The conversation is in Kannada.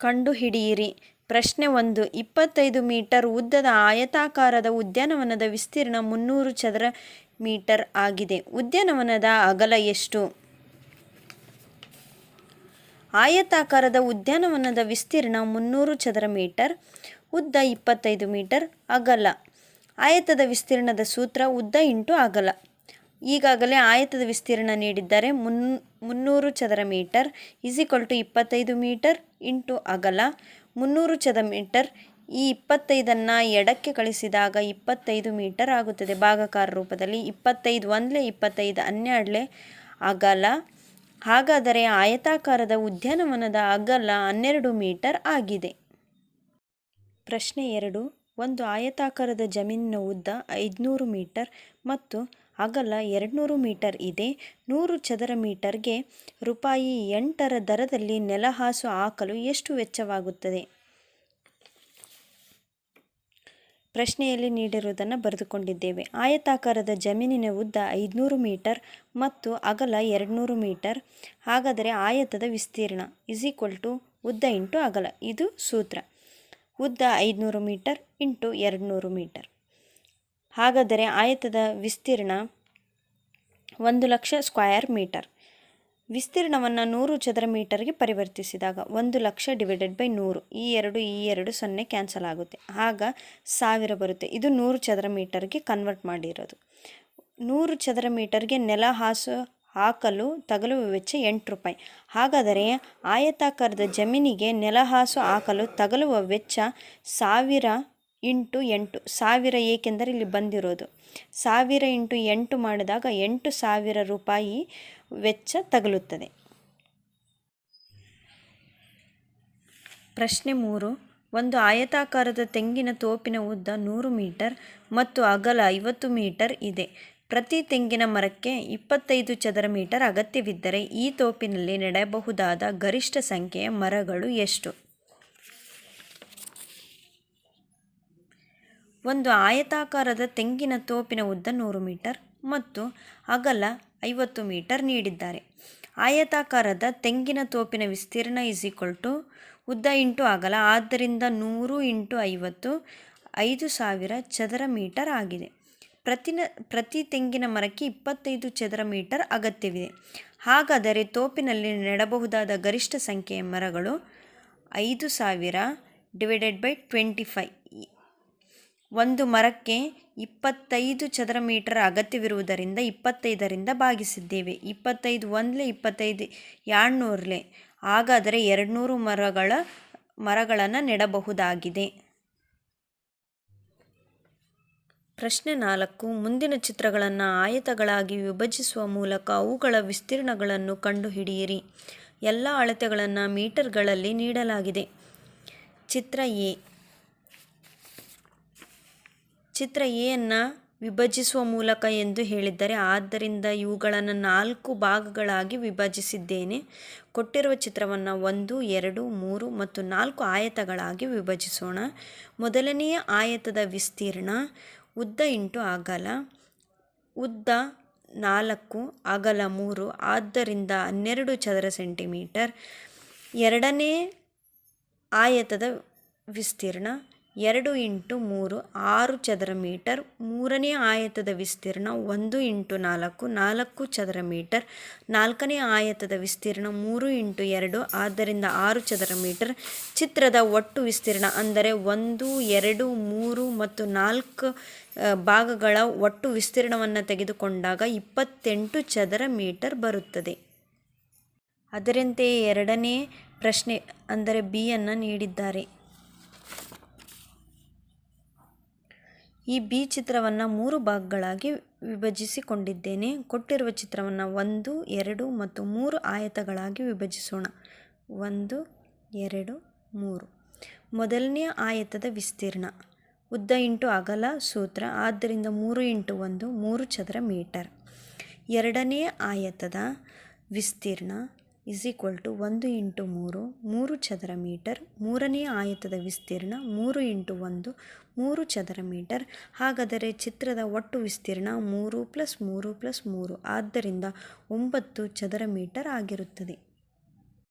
ಕಂಡುಹಿಡಿಯಿರಿ. ಪ್ರಶ್ನೆ ಒಂದು. ಇಪ್ಪತ್ತೈದು ಮೀಟರ್ ಉದ್ದದ ಆಯತಾಕಾರದ ಉದ್ಯಾನವನದ ವಿಸ್ತೀರ್ಣ ಮುನ್ನೂರು ಚದರ ಮೀಟರ್ ಆಗಿದೆ. ಉದ್ಯಾನವನದ ಅಗಲ ಎಷ್ಟು? ಆಯತಾಕಾರದ ಉದ್ಯಾನವನದ ವಿಸ್ತೀರ್ಣ ಮುನ್ನೂರು ಚದರ ಮೀಟರ್, ಉದ್ದ ಇಪ್ಪತ್ತೈದು ಮೀಟರ್, ಅಗಲ. ಆಯತದ ವಿಸ್ತೀರ್ಣದ ಸೂತ್ರ ಉದ್ದ ಇಂಟು ಅಗಲ. ಈಗಾಗಲೇ ಆಯತದ ವಿಸ್ತೀರ್ಣ ನೀಡಿದ್ದಾರೆ ಮುನ್ ಮುನ್ನೂರು ಚದರ ಮೀಟರ್ ಈಸ್ ಈಕ್ವಲ್ ಟು ಇಪ್ಪತ್ತೈದು ಮೀಟರ್ ಇಂಟು ಅಗಲ. ಮುನ್ನೂರು ಚದರ ಮೀಟರ್ ಈ ಇಪ್ಪತ್ತೈದನ್ನು ಎಡಕ್ಕೆ ಕಳಿಸಿದಾಗ ಇಪ್ಪತ್ತೈದು ಮೀಟರ್ ಆಗುತ್ತದೆ. ಭಾಗಕಾರ ರೂಪದಲ್ಲಿ ಇಪ್ಪತ್ತೈದು ಒಂದಲೇ ಇಪ್ಪತ್ತೈದು ಹನ್ನೆರಡಲೆ ಅಗಲ. ಹಾಗಾದರೆ ಆಯತಾಕಾರದ ಉದ್ಯಾನವನದ ಅಗಲ ಹನ್ನೆರಡು ಮೀಟರ್ ಆಗಿದೆ. ಪ್ರಶ್ನೆ ಎರಡು. ಒಂದು ಆಯತಾಕಾರದ ಜಮೀನಿನ ಉದ್ದ ಐದುನೂರು ಮೀಟರ್ ಮತ್ತು ಅಗಲ ಎರಡುನೂರು ಮೀಟರ್ ಇದೆ. ನೂರು ಚದರ ಮೀಟರ್ಗೆ ರೂಪಾಯಿ ಎಂಟರ ದರದಲ್ಲಿ ನೆಲಹಾಸು ಹಾಕಲು ಎಷ್ಟು ವೆಚ್ಚವಾಗುತ್ತದೆ? ಪ್ರಶ್ನೆಯಲ್ಲಿ ನೀಡಿರುವುದನ್ನು ಬರೆದುಕೊಂಡಿದ್ದೇವೆ. ಆಯತಾಕಾರದ ಜಮೀನಿನ ಉದ್ದ ಐದುನೂರು ಮೀಟರ್ ಮತ್ತು ಅಗಲ ಎರಡುನೂರು ಮೀಟರ್. ಹಾಗಾದರೆ ಆಯತದ ವಿಸ್ತೀರ್ಣ ಇಸ್ ಈಕ್ವಲ್ ಟು ಉದ್ದ ಇಂಟು ಅಗಲ. ಇದು ಸೂತ್ರ. ಉದ್ದ ಐದುನೂರು ಮೀಟರ್ ಇಂಟು ಎರಡುನೂರು ಮೀಟರ್. ಹಾಗಾದರೆ ಆಯತದ ವಿಸ್ತೀರ್ಣ ಒಂದು ಲಕ್ಷ ಸ್ಕ್ವಯರ್ ಮೀಟರ್. ವಿಸ್ತೀರ್ಣವನ್ನು ನೂರು ಚದರ ಮೀಟರ್ಗೆ ಪರಿವರ್ತಿಸಿದಾಗ ಒಂದು ಲಕ್ಷ ಡಿವೈಡೆಡ್ ಬೈ ನೂರು. ಈ ಎರಡು ಈ ಎರಡು ಸೊನ್ನೆ ಕ್ಯಾನ್ಸಲ್ ಆಗುತ್ತೆ. ಆಗ ಸಾವಿರ ಬರುತ್ತೆ. ಇದು ನೂರು ಚದರ ಮೀಟರ್ಗೆ ಕನ್ವರ್ಟ್ ಮಾಡಿರೋದು. ನೂರು ಚದರ ಮೀಟರ್ಗೆ ನೆಲ ಹಾಸು, ಹಾಕಲು ತಗಲುವ ವೆಚ್ಚ ಎಂಟು ರೂಪಾಯಿ. ಹಾಗಾದರೆ ಆಯತಾಕಾರದ ಜಮೀನಿಗೆ ನೆಲಹಾಸು ಹಾಕಲು, ತಗಲುವ ವೆಚ್ಚ ಸಾವಿರ ಇಂಟು ಎಂಟು. ಸಾವಿರ ಏಕೆಂದರೆ ಇಲ್ಲಿ ಬಂದಿರೋದು. ಸಾವಿರ ಇಂಟು ಎಂಟು ಮಾಡಿದಾಗ ಎಂಟು ಸಾವಿರ ರೂಪಾಯಿ ವೆಚ್ಚ ತಗಲುತ್ತದೆ. ಪ್ರಶ್ನೆ ಮೂರು. ಒಂದು ಆಯತಾಕಾರದ ತೆಂಗಿನ ತೋಪಿನ ಉದ್ದ ನೂರು ಮೀಟರ್ ಮತ್ತು ಅಗಲ ಐವತ್ತು ಮೀಟರ್ ಇದೆ. ಪ್ರತಿ ತೆಂಗಿನ ಮರಕ್ಕೆ ಇಪ್ಪತ್ತೈದು ಚದರ ಮೀಟರ್ ಅಗತ್ಯವಿದ್ದರೆ ಈ ತೋಪಿನಲ್ಲಿ ನೆಡಬಹುದಾದ ಗರಿಷ್ಠ ಸಂಖ್ಯೆಯ ಮರಗಳು ಎಷ್ಟು? ಒಂದು ಆಯತಾಕಾರದ ತೆಂಗಿನ ತೋಪಿನ ಉದ್ದ ನೂರು ಮೀಟರ್ ಮತ್ತು ಅಗಲ ಐವತ್ತು ಮೀಟರ್ ನೀಡಿದ್ದಾರೆ. ಆಯತಾಕಾರದ ತೆಂಗಿನ ತೋಪಿನ ವಿಸ್ತೀರ್ಣ ಇಸ್ ಈಕ್ವಲ್ ಟು ಉದ್ದ ಇಂಟು ಅಗಲ ಆದ್ದರಿಂದ ನೂರು ಇಂಟು ಐವತ್ತು, ಐದು ಸಾವಿರ ಚದರ ಮೀಟರ್ ಆಗಿದೆ. ಪ್ರತಿನ ಪ್ರತಿ ತೆಂಗಿನ ಮರಕ್ಕೆ ಇಪ್ಪತ್ತೈದು ಚದರ ಮೀಟರ್ ಅಗತ್ಯವಿದೆ. ಹಾಗಾದರೆ ತೋಪಿನಲ್ಲಿ ನೆಡಬಹುದಾದ ಗರಿಷ್ಠ ಸಂಖ್ಯೆಯ ಮರಗಳು ಐದು ಸಾವಿರ ಡಿವೈಡೆಡ್ ಬೈ ಟ್ವೆಂಟಿ ಫೈ ಒಂದು ಮರಕ್ಕೆ ಇಪ್ಪತ್ತೈದು ಚದರ ಮೀಟರ್ ಅಗತ್ಯವಿರುವುದರಿಂದ ಇಪ್ಪತ್ತೈದರಿಂದ ಭಾಗಿಸಿದ್ದೇವೆ. ಇಪ್ಪತ್ತೈದು ಒಂದಲೇ, ಇಪ್ಪತ್ತೈದು ಎರಡುನೂರಲೆ ಹಾಗಾದರೆ ಎರಡುನೂರು ಮರಗಳ, ಮರಗಳನ್ನು ನೆಡಬಹುದಾಗಿದೆ. ಪ್ರಶ್ನೆ ನಾಲ್ಕು. ಮುಂದಿನ ಚಿತ್ರಗಳನ್ನು ಆಯತಗಳಾಗಿ ವಿಭಜಿಸುವ ಮೂಲಕ ಅವುಗಳ ವಿಸ್ತೀರ್ಣಗಳನ್ನು ಕಂಡುಹಿಡಿಯಿರಿ. ಎಲ್ಲ ಅಳತೆಗಳನ್ನು ಮೀಟರ್ಗಳಲ್ಲಿ ನೀಡಲಾಗಿದೆ. ಚಿತ್ರ ಎ. ಚಿತ್ರ ಎಯನ್ನು ವಿಭಜಿಸುವ ಮೂಲಕ ಎಂದು ಹೇಳಿದ್ದಾರೆ, ಆದ್ದರಿಂದ ಇವುಗಳನ್ನು ನಾಲ್ಕು ಭಾಗಗಳಾಗಿ ವಿಭಜಿಸಿದ್ದೇನೆ. ಕೊಟ್ಟಿರುವ ಚಿತ್ರವನ್ನು ಒಂದು, ಎರಡು, ಮೂರು ಮತ್ತು ನಾಲ್ಕು ಆಯತಗಳಾಗಿ ವಿಭಜಿಸೋಣ. ಮೊದಲನೆಯ ಆಯತದ ವಿಸ್ತೀರ್ಣ ಉದ್ದ ಇಂಟು ಅಗಲ, ಉದ್ದ ನಾಲ್ಕು, ಅಗಲ ಮೂರು, ಆದ್ದರಿಂದ ಹನ್ನೆರಡು ಚದರ ಸೆಂಟಿಮೀಟರ್. ಎರಡನೇ ಆಯತದ ವಿಸ್ತೀರ್ಣ ಎರಡು ಇಂಟು ಮೂರು, ಆರು ಚದರ ಮೀಟರ್, ಮೂರನೇ ಆಯತದ ವಿಸ್ತೀರ್ಣ ಒಂದು ಇಂಟು ನಾಲ್ಕು ನಾಲ್ಕು ಚದರ ಮೀಟರ್, ನಾಲ್ಕನೇ ಆಯತದ ವಿಸ್ತೀರ್ಣ ಮೂರು ಇಂಟು ಎರಡು, ಆದ್ದರಿಂದ ಆರು ಚದರ ಮೀಟರ್. ಚಿತ್ರದ ಒಟ್ಟು ವಿಸ್ತೀರ್ಣ ಅಂದರೆ ಒಂದು, ಎರಡು, ಮೂರು ಮತ್ತು ನಾಲ್ಕು ಭಾಗಗಳ ಒಟ್ಟು ವಿಸ್ತೀರ್ಣವನ್ನು ತೆಗೆದುಕೊಂಡಾಗ ಇಪ್ಪತ್ತೆಂಟು ಚದರ ಮೀಟರ್ ಬರುತ್ತದೆ. ಅದರಂತೆಯೇ ಎರಡನೇ ಪ್ರಶ್ನೆ ಅಂದರೆ ಬಿಯನ್ನು ನೀಡಿದ್ದಾರೆ. ಈ ಬಿ ಚಿತ್ರವನ್ನು ಮೂರು ಭಾಗಗಳಾಗಿ ವಿಭಜಿಸಿಕೊಂಡಿದ್ದೇನೆ. ಕೊಟ್ಟಿರುವ ಚಿತ್ರವನ್ನು ಒಂದು, ಎರಡು ಮತ್ತು ಮೂರು ಆಯತಗಳಾಗಿ ವಿಭಜಿಸೋಣ. ಒಂದು, ಎರಡು, ಮೂರು. ಮೊದಲನೆಯ ಆಯತದ ವಿಸ್ತೀರ್ಣ. ಉದ್ದ ಇಂಟು ಅಗಲ ಸೂತ್ರ. ಆದ್ದರಿಂದ ಮೂರು ಇಂಟು ಒಂದು, ಮೂರು ಚದರ ಮೀಟರ್. ಎರಡನೇ ಆಯತದ ವಿಸ್ತೀರ್ಣ. ಇಸ್ ಈಕ್ವಲ್ ಟು ಒಂದು ಇಂಟು ಮೂರು ಮೂರು ಚದರ ಮೀಟರ್, ಮೂರನೇ ಆಯತದ ವಿಸ್ತೀರ್ಣ, ಮೂರು ಇಂಟು ಒಂದು, ಮೂರು ಚದರ ಮೀಟರ್. ಹಾಗಾದರೆ ಚಿತ್ರದ ಒಟ್ಟು ವಿಸ್ತೀರ್ಣ ಮೂರು ಪ್ಲಸ್ ಮೂರು ಪ್ಲಸ್ ಮೂರು. ಆದ್ದರಿಂದ ಒಂಬತ್ತು ಚದರ ಮೀಟರ್ ಆಗಿರುತ್ತದೆ.